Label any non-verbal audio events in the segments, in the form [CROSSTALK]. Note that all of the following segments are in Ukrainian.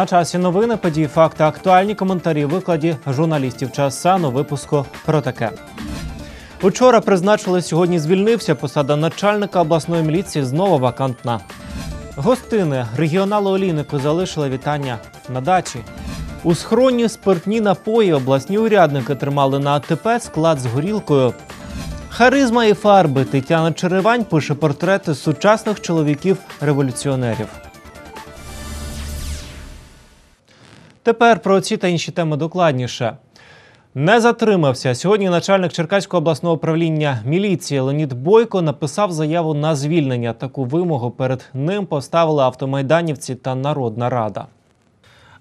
На часі новини, події, факти, актуальні коментарі, викладі журналістів час сану випуску про таке. Учора призначили, сьогодні звільнився. Посада начальника обласної міліції знову вакантна. Гостини регіонали олійнику залишили вітання на дачі. У схроні спиртні напої обласні урядники тримали на АТП склад з горілкою. Харизма і фарби Тетяна Черевань пише портрети сучасних чоловіків-революціонерів. Тепер про ці та інші теми докладніше. Не затримався. Сьогодні начальник Черкаського обласного управління міліції Леонід Бойко написав заяву на звільнення. Таку вимогу перед ним поставили автомайданівці та Народна Рада.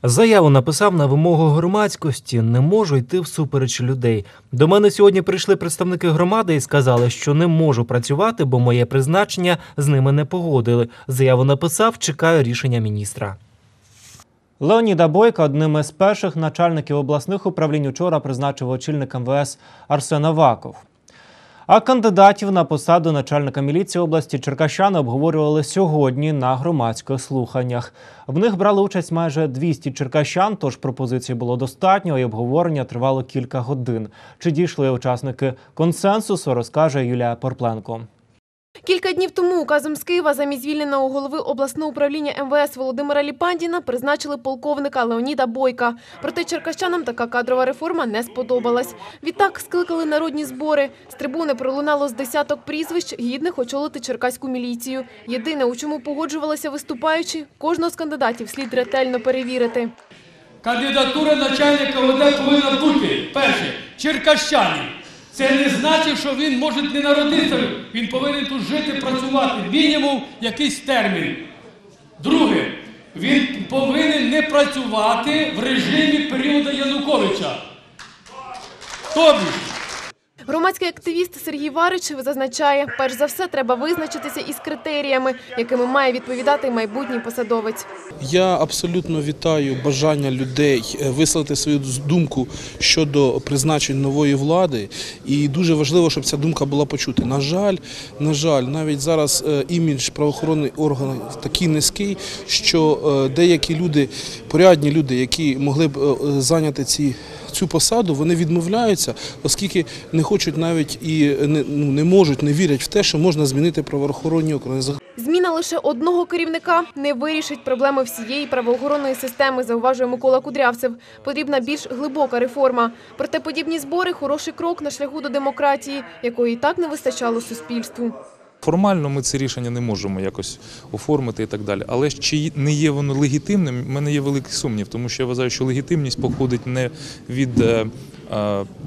Заяву написав на вимогу громадськості. Не можу йти всупереч людей. До мене сьогодні прийшли представники громади і сказали, що не можу працювати, бо моє призначення з ними не погодили. Заяву написав, чекаю рішення міністра. Леоніда Бойка одним із перших начальників обласних управлінь учора призначив очільник МВС Арсен Аваков. А кандидатів на посаду начальника міліції області Черкащани обговорювали сьогодні на громадських слуханнях. В них брали участь майже 200 черкащан, тож пропозицій було достатньо, і обговорення тривало кілька годин. Чи дійшли учасники консенсусу, розкаже Юлія Порпленко. Кілька днів тому указом з Києва замість звільненого голови обласного управління МВС Володимира Ліпандіна призначили полковника Леоніда Бойка. Проте черкащанам така кадрова реформа не сподобалась. Відтак скликали народні збори. З трибуни пролунало з десяток прізвищ, гідних очолити черкаську міліцію. Єдине, у чому погоджувалися виступаючі, кожного з кандидатів слід ретельно перевірити. Кандидатура начальника ОД повинна бути. Перше, черкащанин. Це не значить, що він може не народитися. Він повинен тут жити, працювати. Мінімум якийсь термін. Друге, він повинен не працювати в режимі періоду Януковича. Тобі Громадський активіст Сергій Варич зазначає, перш за все треба визначитися із критеріями, якими має відповідати майбутній посадовець. Я абсолютно вітаю бажання людей е, висловити свою думку щодо призначень нової влади, і дуже важливо, щоб ця думка була почута. На жаль, на жаль, навіть зараз е, імідж правоохоронних органів такий низький, що е, деякі люди, порядні люди, які могли б зайняти ці. Цю посаду вони відмовляються, оскільки не хочуть навіть і не, ну, не можуть, не вірять в те, що можна змінити правоохоронні органи. Зміна лише одного керівника не вирішить проблеми всієї правоохоронної системи, зауважує Микола Кудрявцев. Потрібна більш глибока реформа. Проте подібні збори – хороший крок на шляху до демократії, якої і так не вистачало суспільству. Формально ми це рішення не можемо якось оформити і так далі. Але чи не є воно легітимним, в мене є великий сумнів, тому що я вважаю, що легітимність походить не від е,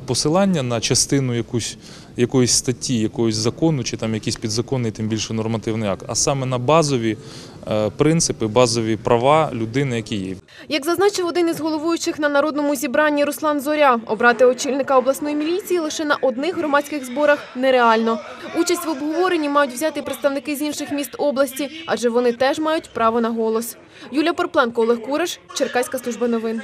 посилання на частину якусь, якоїсь статті, якогось закону чи там якийсь підзаконний, тим більше нормативний акт, а саме на базові е, принципи, базові права людини, які є. Як зазначив один із головуючих на народному зібранні Руслан Зоря, обрати очільника обласної міліції лише на одних громадських зборах нереально. Участь в обговоренні мають взяти представники з інших міст області, адже вони теж мають право на голос. Юлія Порпленко, Олег Куриш, Черкаська служба новин.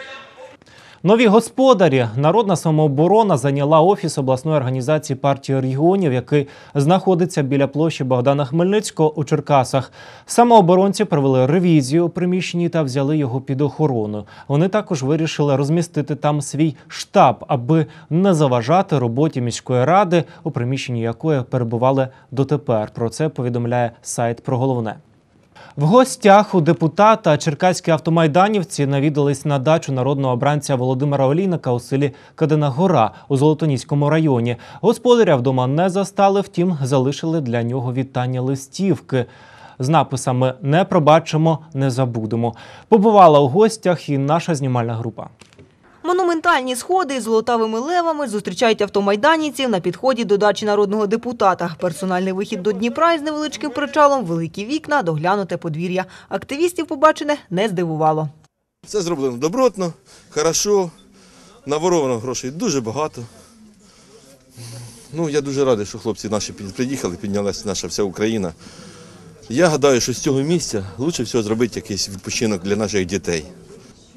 Нові господарі народна самооборона зайняла офіс обласної організації партії регіонів, який знаходиться біля площі Богдана Хмельницького у Черкасах. Самооборонці провели ревізію у приміщенні та взяли його під охорону. Вони також вирішили розмістити там свій штаб, аби не заважати роботі міської ради, у приміщенні якої перебували дотепер. Про це повідомляє сайт про головне. В гостях у депутата черкаські автомайданівці навідались на дачу народного обранця Володимира Олійника у селі Кадина Гора у Золотоніському районі. Господаря вдома не застали, втім, залишили для нього вітання листівки. З написами Не пробачимо, не забудемо. Побувала у гостях і наша знімальна група. Монументальні сходи із золотавими левами зустрічають автомайданівців на підході до дачі народного депутата. Персональний вихід до Дніпра із невеличким причалом, великі вікна, доглянуте подвір'я. Активістів побачене не здивувало. Це зроблено добротно, хорошо, наворовано грошей дуже багато. Ну, я дуже радий, що хлопці наші приїхали, піднялася наша вся Україна. Я гадаю, що з цього місця краще всього зробити якийсь відпочинок для наших дітей.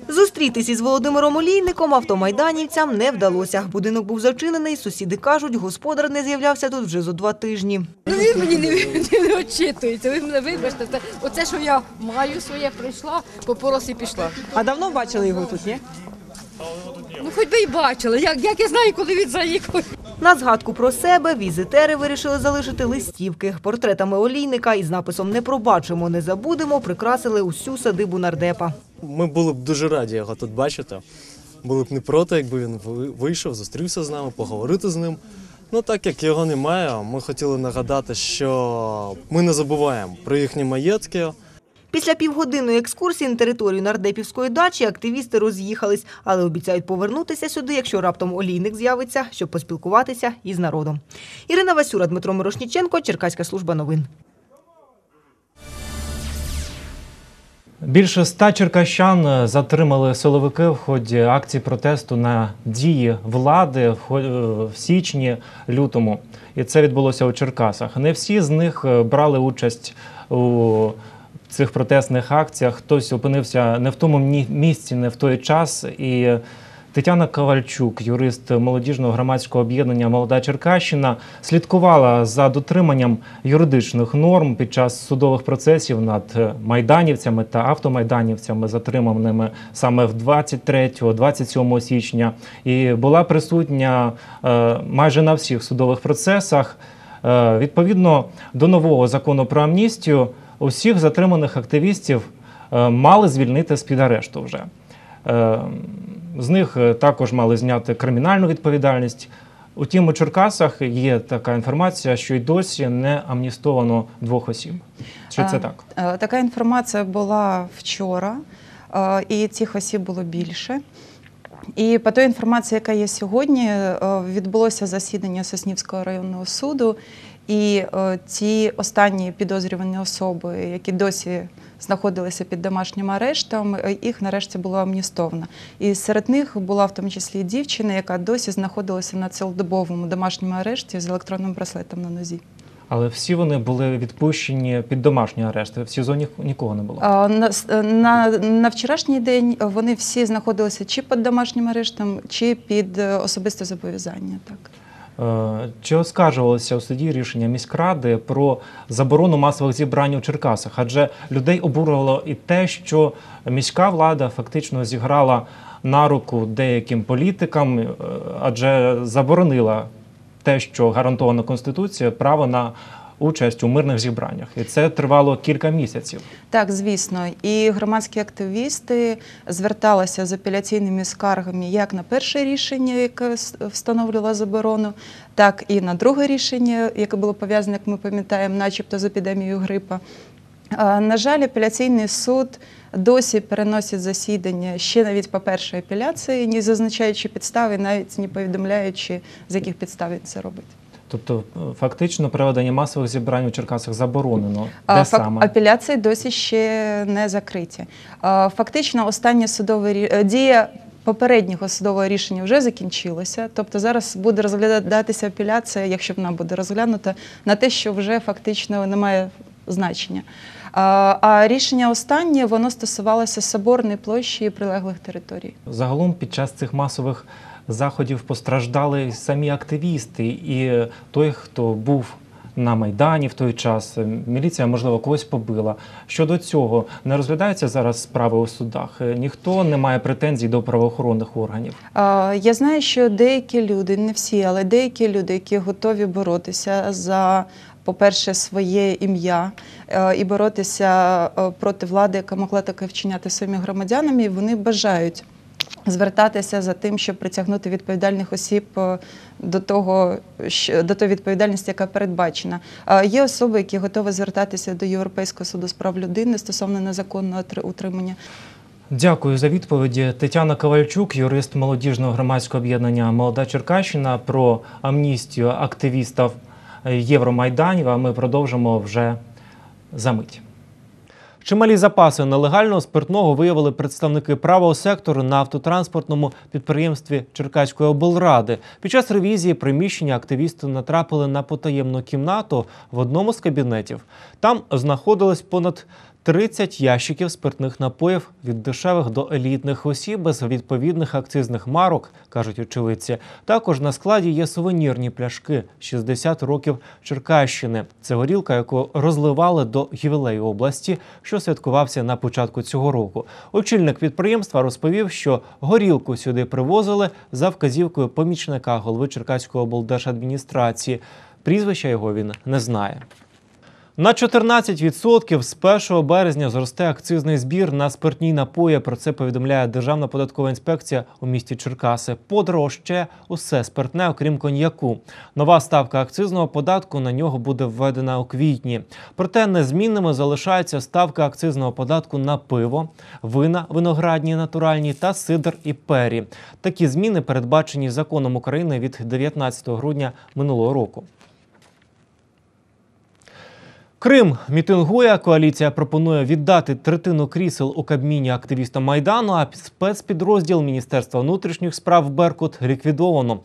Зустріч Зустрітися із Володимиром Олійником автомайданівцям не вдалося. Будинок був зачинений, сусіди кажуть, господар не з'являвся тут вже зо два тижні. Ну він мені не, не, не очитується. Ви мене вибачте. Це, оце, що я маю своє, прийшла, попорос і пішла. А давно бачили його тут, ні? Ну хоч би й бачила. Як, як я знаю, коли він заїхав. На згадку про себе візитери вирішили залишити листівки. Портретами олійника із написом «Не пробачимо, не забудемо» прикрасили усю садибу нардепа. Ми були б дуже раді його тут бачити. Були б не проти, якби він вийшов, зустрівся з нами, поговорити з ним. Ну так як його немає, ми хотіли нагадати, що ми не забуваємо про їхні маєтки. Після півгодинної екскурсії на територію нардепівської дачі активісти роз'їхались, але обіцяють повернутися сюди, якщо раптом олійник з'явиться, щоб поспілкуватися із народом. Ірина Васюра, Дмитро Мирошніченко, Черкаська служба новин. Більше ста черкащан затримали силовики в ході акції протесту на дії влади в січні лютому. І це відбулося у Черкасах. Не всі з них е, брали участь у цих протестних акціях. Хтось опинився не в тому мі- місці, не в той час. І Тетяна Ковальчук, юрист молодіжного громадського об'єднання Молода Черкащина, слідкувала за дотриманням юридичних норм під час судових процесів над майданівцями та автомайданівцями, затриманими саме в 23-27 січня, і була присутня е, майже на всіх судових процесах. Е, Відповідно до нового закону про амністію, усіх затриманих активістів е, мали звільнити з під арешту вже. Е, З них е, також мали зняти кримінальну відповідальність. Утім, у Черкасах є така інформація, що й досі не амністовано двох осіб. Чи це так? Така інформація була вчора, і цих осіб було більше. І по той інформації, яка є сьогодні, відбулося засідання Соснівського районного суду, і е, ті останні підозрювані особи, які досі знаходилися під домашнім арештом, е, їх нарешті було амністовано. І серед них була в тому числі і дівчина, яка досі знаходилася на цілодобовому домашньому арешті з електронним браслетом на нозі. Але всі вони були відпущені під домашній арешт. В Сізоні нікого не було. На, на, на вчорашній день вони всі знаходилися чи під домашнім арештом, чи під е, особисте зобов'язання. Так. Е, Чи оскаржувалося у суді рішення міськради про заборону масових зібрань у Черкасах? Адже людей обурювало і те, що міська влада фактично зіграла на руку деяким політикам, е, адже заборонила те, що гарантовано Конституцією, право на участь у мирних зібраннях. І це тривало кілька місяців. Так, звісно, і громадські активісти зверталися з апеляційними скаргами як на перше рішення, яке встановлювало заборону, так і на друге рішення, яке було пов'язане, як ми пам'ятаємо, начебто з епідемією грипа. На жаль, апеляційний суд досі переносить засідання ще навіть по першій апеляції, не зазначаючи підстави, навіть не повідомляючи, з яких підстав він це робить. Тобто, фактично, проведення масових зібрань у Черкасах заборонено. Де фак- саме? Апеляції досі ще не закриті. Фактично, останнє судове е, дія попереднього судового рішення вже закінчилася. Тобто зараз буде розглядатися апеляція, якщо вона буде розглянута, на те, що вже фактично не має значення. А, А рішення останнє воно стосувалося соборної площі і прилеглих територій. Загалом під час цих масових заходів постраждали самі активісти, і той, хто був на майдані в той час, міліція, можливо, когось побила. Щодо цього не розглядаються зараз справи у судах. Е, Ніхто не має претензій до правоохоронних органів. Я знаю, що деякі люди, не всі, але деякі люди, які готові боротися за, по-перше, своє ім'я е, і боротися е, проти влади, яка могла таке вчиняти своїми громадянами, вони бажають звертатися за тим, щоб притягнути відповідальних осіб е, до того, до тої відповідальності, яка передбачена. Є особи, які готові звертатися до Європейського суду з прав людини стосовно незаконного тр- утримання. Дякую за відповіді. Тетяна Ковальчук, юрист молодіжного громадського об'єднання Молода Черкащина про амністію активістів Євромайданів. А ми продовжимо вже за мить. Чималі запаси нелегального спиртного виявили представники правого сектору на автотранспортному підприємстві Черкаської облради. Під час ревізії приміщення активісти натрапили на потаємну кімнату в одному з кабінетів. Там знаходилось понад 30 ящиків спиртних напоїв від дешевих до елітних усі без відповідних акцизних марок, кажуть очевидці. Також на складі є сувенірні пляшки 60 років Черкащини. Це горілка, яку розливали до ювілею області, що святкувався на початку цього року. Очільник підприємства розповів, що горілку сюди привозили за вказівкою помічника голови Черкаської облдержадміністрації. Прізвища його він не знає. На 14% з 1 березня зросте акцизний збір на спиртні напої. Про це повідомляє Державна податкова інспекція у місті Черкаси. Подорожче усе спиртне, окрім коньяку. Нова ставка акцизного податку на нього буде введена у квітні. Проте незмінними залишається ставка акцизного податку на пиво, вина, виноградні, натуральні та сидр і пері. Такі зміни передбачені законом України від 19 грудня минулого року. Крим мітингує. Коаліція пропонує віддати третину крісел у Кабміні активістам Майдану, а спецпідрозділ Міністерства внутрішніх справ Беркут ліквідовано.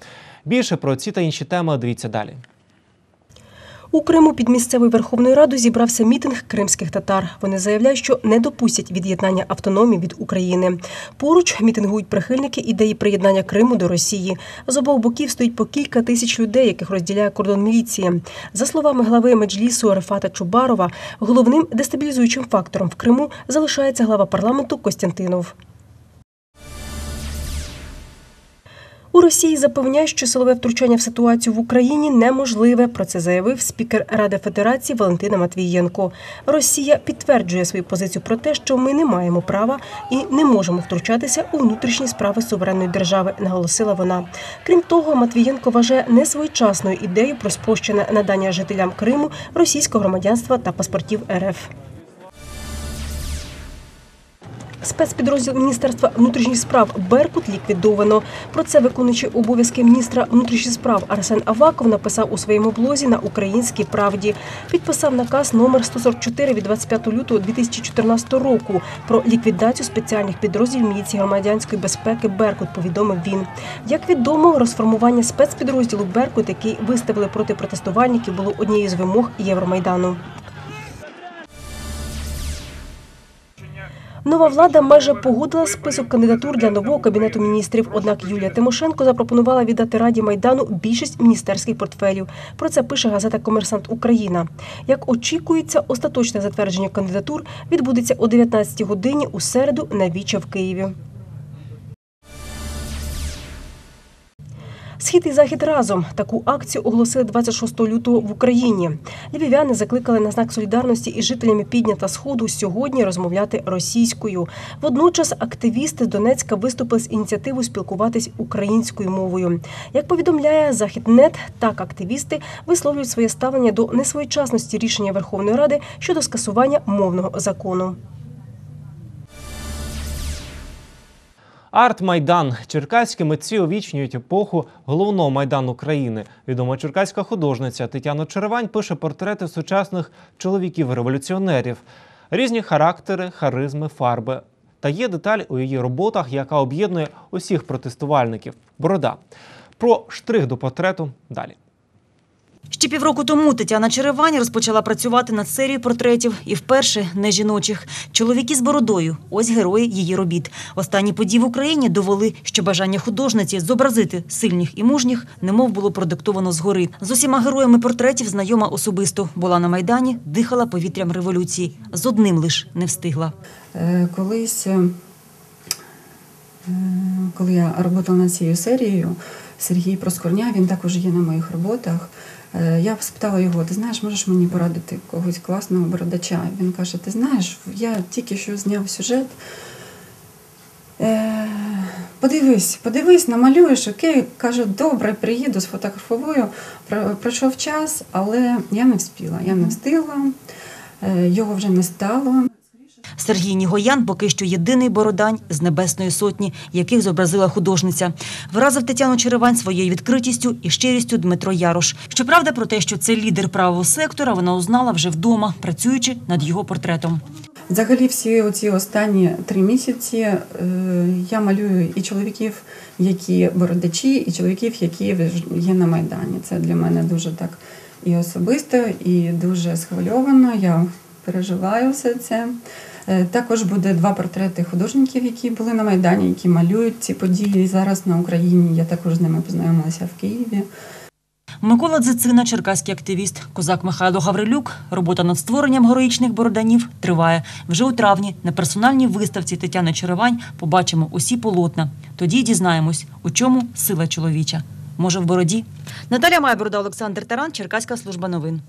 Більше про ці та інші теми дивіться далі. У Криму під місцевою Верховною Радою зібрався мітинг кримських татар. Вони заявляють, що не допустять від'єднання автономії від України. Поруч мітингують прихильники ідеї приєднання Криму до Росії. З обох боків стоїть по кілька тисяч людей, яких розділяє кордон міліції. За словами глави меджлісу Рефата Чубарова, головним дестабілізуючим фактором в Криму залишається глава парламенту Костянтинов. У Росії запевняють, що силове втручання в ситуацію в Україні неможливе. Про це заявив спікер Ради Федерації Валентина Матвієнко. Росія підтверджує свою позицію про те, що ми не маємо права і не можемо втручатися у внутрішні справи суверенної держави, наголосила вона. Крім того, Матвієнко вважає несвоєчасною ідею про спрощене надання жителям Криму російського громадянства та паспортів РФ. Спецпідрозділ Міністерства внутрішніх справ Беркут ліквідовано. Про це виконуючий обов'язки міністра внутрішніх справ Арсен Аваков написав у своєму блозі на Українській правді. Підписав наказ номер 144 від 25 лютого 2014 року про ліквідацію спеціальних підрозділів міліції громадянської безпеки Беркут. Повідомив він. Як відомо, розформування спецпідрозділу Беркут, який виставили проти протестувальників, було однією з вимог Євромайдану. Нова влада майже погодила список кандидатур для нового кабінету міністрів. Однак Юлія Тимошенко запропонувала віддати Раді Майдану більшість міністерських портфелів. Про це пише газета Комерсант Україна. Як очікується, остаточне затвердження кандидатур відбудеться о 19 годині у середу на Віча в Києві. Схід і захід разом таку акцію оголосили 26 лютого в Україні. Львів'яни закликали на знак солідарності із жителями Підня та Сходу сьогодні розмовляти російською. Водночас активісти з Донецька виступили з ініціативою спілкуватись українською мовою. Як повідомляє Західнет, так активісти висловлюють своє ставлення до несвоєчасності рішення Верховної Ради щодо скасування мовного закону. Арт-майдан. Черкаські митці увічнюють епоху головного майдану країни. Відома черкаська художниця Тетяна Черевань пише портрети сучасних чоловіків-революціонерів, різні характери, харизми, фарби. Та є деталь у її роботах, яка об'єднує усіх протестувальників. Борода. Про штрих до портрету далі. Ще півроку тому Тетяна Черевань розпочала працювати над серією портретів і вперше не жіночих. Чоловіки з бородою ось герої її робіт. Останні події в Україні довели, що бажання художниці зобразити сильних і мужніх немов було продиктовано згори. З усіма героями портретів знайома особисто була на майдані, дихала повітрям революції. З одним лиш не встигла. Е, Колись, е, коли я працювала над цією серією, Сергій Проскорня, він також є на моїх роботах. Е, Я спитала його: ти знаєш, можеш мені порадити когось класного бородача? Він каже: Ти знаєш, я тільки що зняв сюжет. Е, Подивись, подивись, намалюєш, окей, кажу, добре, приїду, сфотографую. Пройшов час, але я не встигла. Я не встигла, е, його вже не стало. Сергій Нігоян поки що єдиний бородань з небесної сотні, яких зобразила художниця. Вразив Тетяну Черевань своєю відкритістю і щирістю Дмитро Ярош. Щоправда, про те, що це лідер правого сектора, вона узнала вже вдома, працюючи над його портретом. Взагалі, всі оці останні три місяці е, я малюю і чоловіків, які бородачі, і чоловіків, які є на Майдані. Це для мене дуже так і особисто, і дуже схвильовано. Я переживаю все це. Е, Також буде два портрети художників, які були на Майдані, які малюють ці події зараз на Україні. Я також з ними познайомилася в Києві. Микола Дзицина, черкаський активіст, козак Михайло Гаврилюк. Робота над створенням героїчних бороданів триває. Вже у травні на персональній виставці Тетяни Черевань побачимо усі полотна. Тоді дізнаємось, у чому сила чоловіча. Може, в бороді? Наталя Майборода, Олександр Таран, Черкаська служба новин.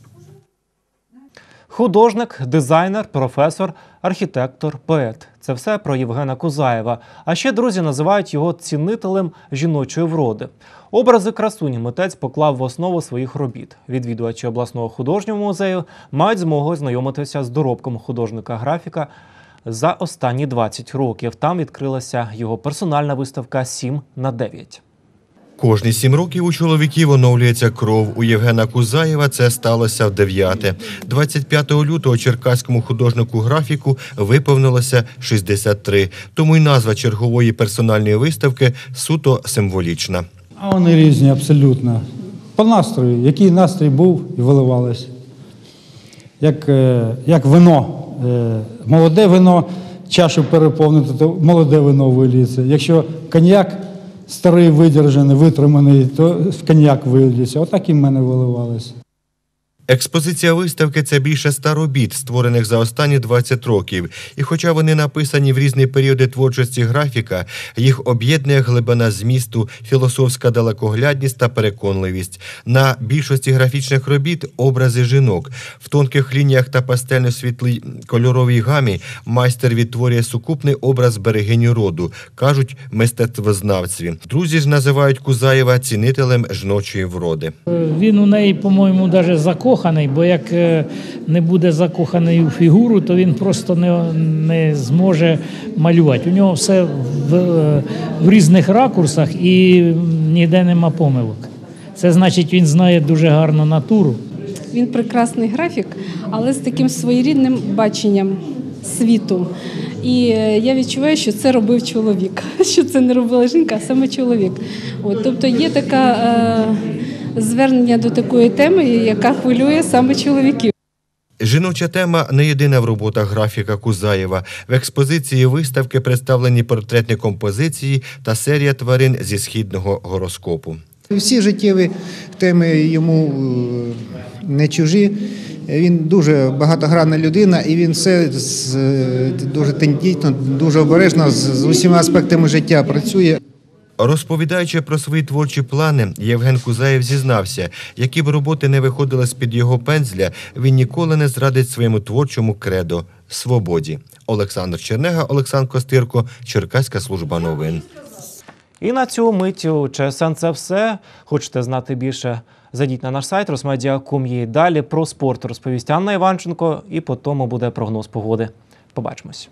Художник, дизайнер, професор, архітектор, поет це все про Євгена Кузаєва. А ще друзі називають його цінителем жіночої вроди. Образи красуні митець поклав в основу своїх робіт. Відвідувачі обласного художнього музею мають змогу знайомитися з доробком художника-графіка за останні 20 років. Там відкрилася його персональна виставка «7 на 9». Кожні сім років у чоловіків оновлюється кров. У Євгена Кузаєва це сталося в дев'яте. 25 лютого черкаському художнику графіку виповнилося 63. Тому й назва чергової персональної виставки суто символічна. А вони різні абсолютно. По настрою, який настрій був і виливалось. Як, е, як вино. Е, Молоде вино, чашу переповнити, то молоде вино виліється. Якщо коньяк старий, видержаний, витриманий, то в коньяк виліється. Отак і в мене виливалося. Експозиція виставки це більше ста робіт, створених за останні 20 років. І хоча вони написані в різні періоди творчості графіка, їх об'єднує глибина змісту, філософська далекоглядність та переконливість. На більшості графічних робіт образи жінок. В тонких лініях та пастельно-світлій кольоровій гамі майстер відтворює сукупний образ берегиню роду, кажуть мистецтвознавці. Друзі ж називають Кузаєва цінителем жіночої вроди. Він у неї, по-моєму, навіть закоханий, бо як е, не буде закоханий у фігуру, то він просто не, не зможе малювати. У нього все в, е, в різних ракурсах і ніде нема помилок. Це значить, він знає дуже гарно натуру. Він прекрасний графік, але з таким своєрідним баченням світу. І е, я відчуваю, що це робив чоловік, [LAUGHS] що це не робила жінка, а саме чоловік. От, тобто є така е, звернення до такої теми, яка хвилює саме чоловіків. Жіноча тема не єдина в роботах графіка Кузаєва. В експозиції виставки представлені портретні композиції та серія тварин зі східного гороскопу. Всі життєві теми йому е, не чужі. Він дуже багатогранна людина, і він все е, дуже тендітно, дуже обережно з, з усіма аспектами життя працює. Розповідаючи про свої творчі плани, Євген Кузаєв зізнався, які б роботи не виходили з-під його пензля, він ніколи не зрадить своєму творчому кредо свободі. Олександр Чернега, Олександр Костирко, Черкаська служба новин. І на цю миттю ЧСН це все. Хочете знати більше? Зайдіть на наш сайт Росмедіа.com.ua. Далі про спорт розповість Анна Іванченко, і по тому буде прогноз погоди. Побачимось.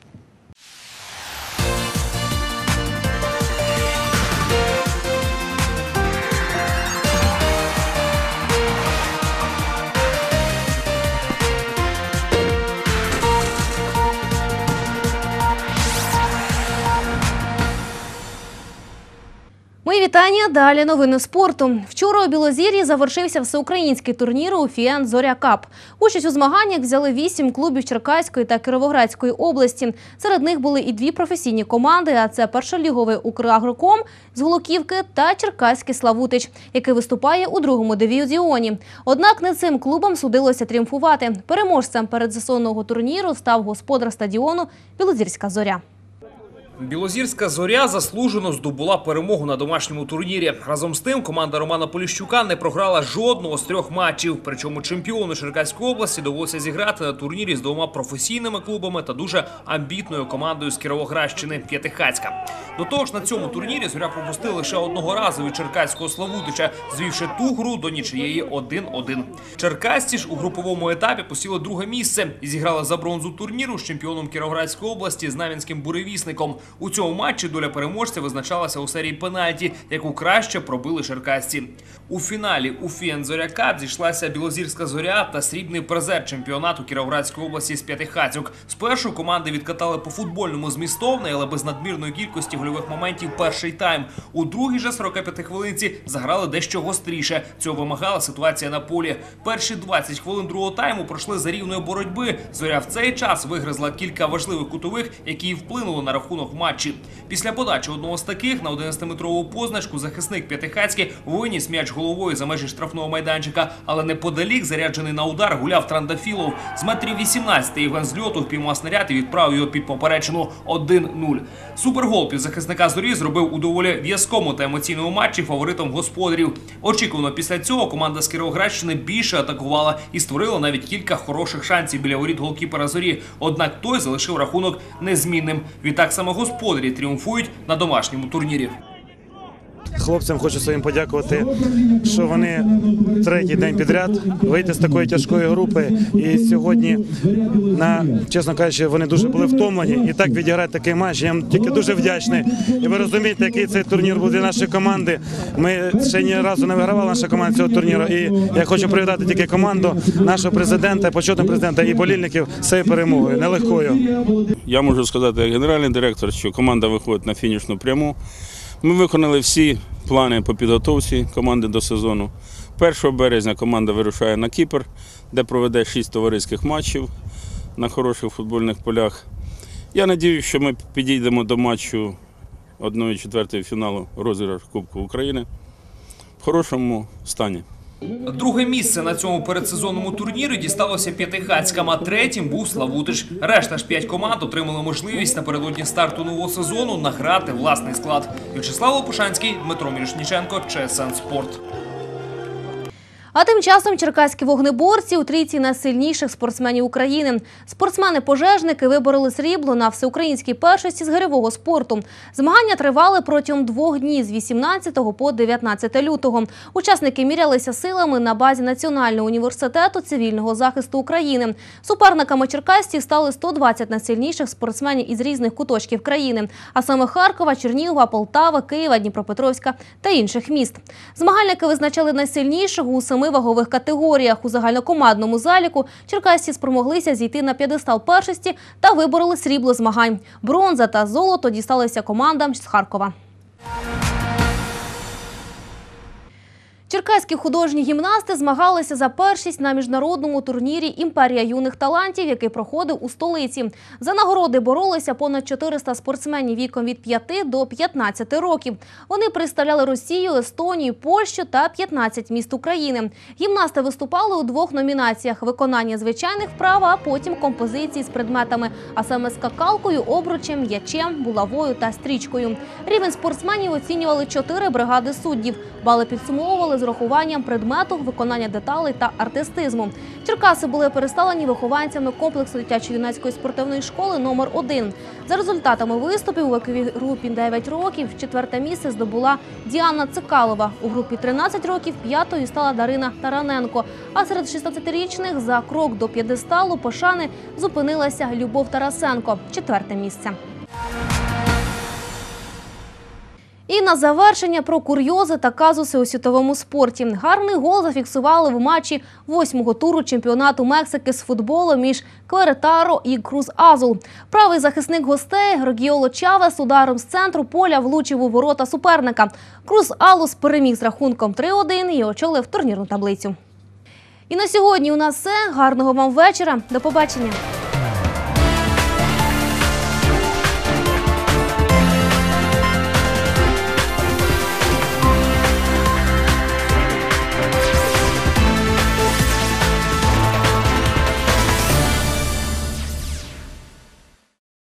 Вітання. Далі новини спорту. Вчора у Білозір'ї завершився всеукраїнський турнір «Уфіен Зоря Кап». Участь у змаганнях взяли вісім клубів Черкаської та Кіровоградської області. Серед них були і дві професійні команди, а це першоліговий «Украгроком» з Голоківки та Черкаський Славутич, який виступає у другому дивізіоні. Однак не цим клубам судилося тріумфувати. Переможцем передсезонного турніру став господар стадіону «Білозірська зоря». Білозірська зоря заслужено здобула перемогу на домашньому турнірі. Разом з тим, команда Романа Поліщука не програла жодного з трьох матчів. Причому чемпіону Черкаської області довелося зіграти на турнірі з двома професійними клубами та дуже амбітною командою з Кіровоградщини П'ятихацька. До того ж, на цьому турнірі зоря пропустила лише одного разу від черкаського Славутича, звівши ту гру до нічиєї 1-1. Черкасці ж у груповому етапі посіли друге місце і зіграли за бронзу турніру з чемпіоном Кіровоградської області Знам'янським буревісником. У цьому матчі доля переможця визначалася у серії пенальті, яку краще пробили черкасці. У фіналі у Фіен Зоря Кап зійшлася Білозірська зоря та срібний призер чемпіонату Кіровоградської області з п'ятихацьок. Спершу команди відкатали по футбольному змістовний, але без надмірної кількості гольових моментів перший тайм. У другій же 45 хвилинці заграли дещо гостріше. Цього вимагала ситуація на полі. Перші 20 хвилин другого тайму пройшли за рівної боротьби. Зоря в цей час вигризла кілька важливих кутових, які вплинули на рахунок матчі. Після подачі одного з таких на 11-метрову позначку захисник П'ятихацьки виніс м'яч головою за межі штрафного майданчика, але неподалік заряджений на удар гуляв Трандафілов. З метрів 18 Євген з льоту впіймав снаряд і відправив його під поперечину 1-0. Супергол півзахисника зорі зробив у доволі в'язкому та емоційному матчі фаворитом господарів. Очікувано після цього команда з Кіровоградщини більше атакувала і створила навіть кілька хороших шансів біля воріт голкіпера зорі. Однак той залишив рахунок незмінним. Відтак саме господарі тріумфують на домашньому турнірі. Хлопцям хочу своїм подякувати, що вони третій день підряд вийти з такої тяжкої групи. І сьогодні, на чесно кажучи, вони дуже були втомлені. І так відіграти такий матч. Я їм тільки дуже вдячний. І ви розумієте, який цей турнір був для нашої команди. Ми ще ні разу не вигравала наша команда цього турніру. І я хочу привітати тільки команду нашого президента, почетного президента і болільників з цією перемогою, нелегкою. Я можу сказати, як генеральний директор, що команда виходить на фінішну пряму. Ми виконали всі плани по підготовці команди до сезону. 1 березня команда вирушає на Кіпр, де проведе 6 товариських матчів на хороших футбольних полях. Я сподіваюся, що ми підійдемо до матчу 1-4 фіналу розіграш Кубку України в хорошому стані. Друге місце на цьому передсезонному турнірі дісталося П'ятихацькам, а третім був Славутич. Решта ж п'ять команд отримали можливість напередодні старту нового сезону награти власний склад. В'ячеслав Лопушанський, Дмитро Мірошніченко, ЧСН Спорт. А тим часом черкаські вогнеборці у трійці найсильніших спортсменів України. Спортсмени-пожежники вибороли срібло на всеукраїнській першості з гирьового спорту. Змагання тривали протягом двох днів з 18 по 19 лютого. Учасники мірялися силами на базі Національного університету цивільного захисту України. Суперниками черкасців стали 120 найсильніших спортсменів із різних куточків країни, а саме Харкова, Чернігова, Полтава, Києва, Дніпропетровська та інших міст. Змагальники визначали найсильнішого у семи вагових категоріях. У загальнокомандному заліку черкасці спромоглися зійти на п'єдестал першості та вибороли срібло змагань. Бронза та золото дісталися командам з Харкова. Черкаські художні гімнасти змагалися за першість на міжнародному турнірі Імперія юних талантів, який проходив у столиці. За нагороди боролися понад 400 спортсменів віком від 5 до 15 років. Вони представляли Росію, Естонію, Польщу та 15 міст України. Гімнасти виступали у двох номінаціях: виконання звичайних вправ, а потім композиції з предметами, а саме скакалкою, обручем, м'ячем, булавою та стрічкою. Рівень спортсменів оцінювали чотири бригади суддів. Бали підсумовували з урахуванням предмету, виконання деталей та артистизму. Черкаси були переставлені вихованцями комплексу дитячо-юнацької спортивної школи номер 1 За результатами виступів у віковій групі 9 років четверте місце здобула Діана Цикалова. У групі 13 років п'ятою стала Дарина Тараненко. А серед 16-річних за крок до п'єдесталу пошани зупинилася Любов Тарасенко. Четверте місце. І на завершення про курйози та казуси у світовому спорті. Гарний гол зафіксували в матчі восьмого туру чемпіонату Мексики з футболу між Кверетаро і Круз Азул. Правий захисник гостей Рогіоло Чавес ударом з центру поля влучив у ворота суперника. Круз Алус переміг з рахунком 3-1 і очолив турнірну таблицю. І на сьогодні у нас все. Гарного вам вечора. До побачення.